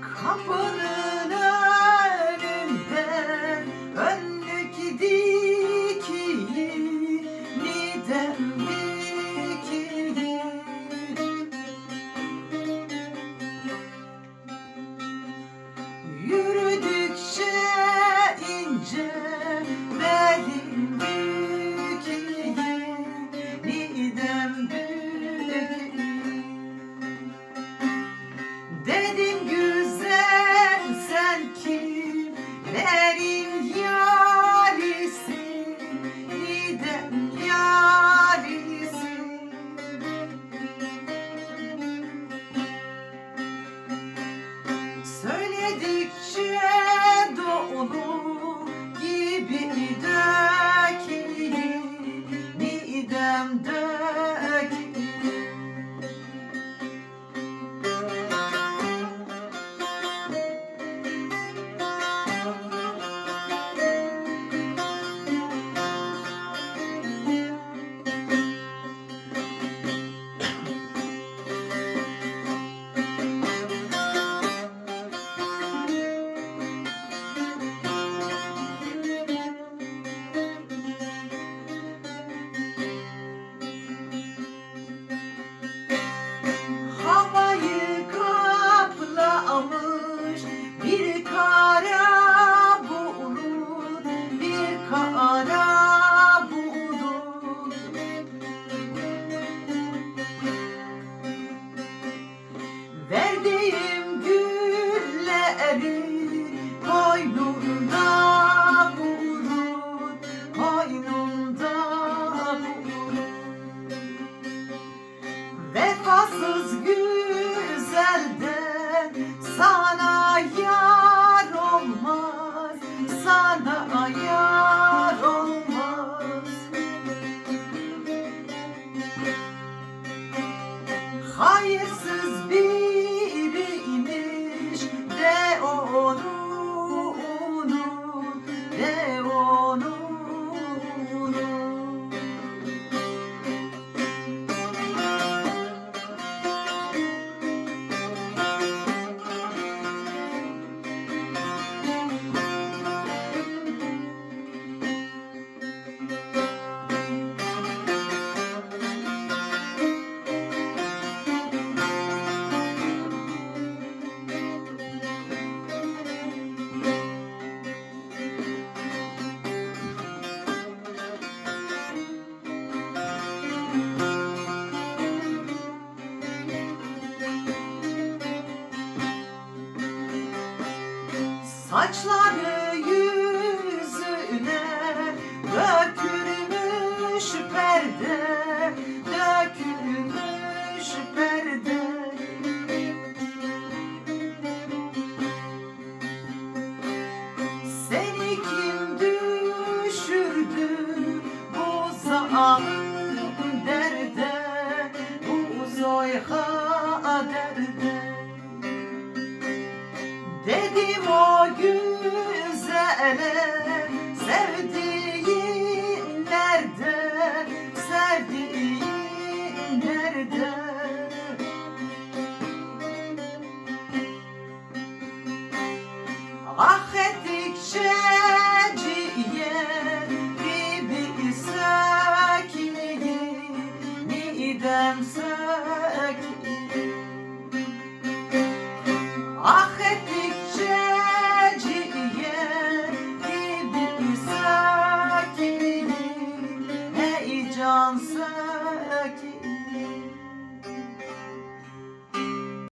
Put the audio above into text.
Kapının Söyledikçe dolu gibi gülleri koynumda bulur, koynumda bulur. Vefasız güzelden sana yar olmaz, sana yar olmaz. Hayırsız Saçları yüzüne dökülmüş perde, dökülmüş perde. Seni kim düşürdü bu zalim derde, bu zoyha Sevdiğin nerede? Sevdiğin nerede?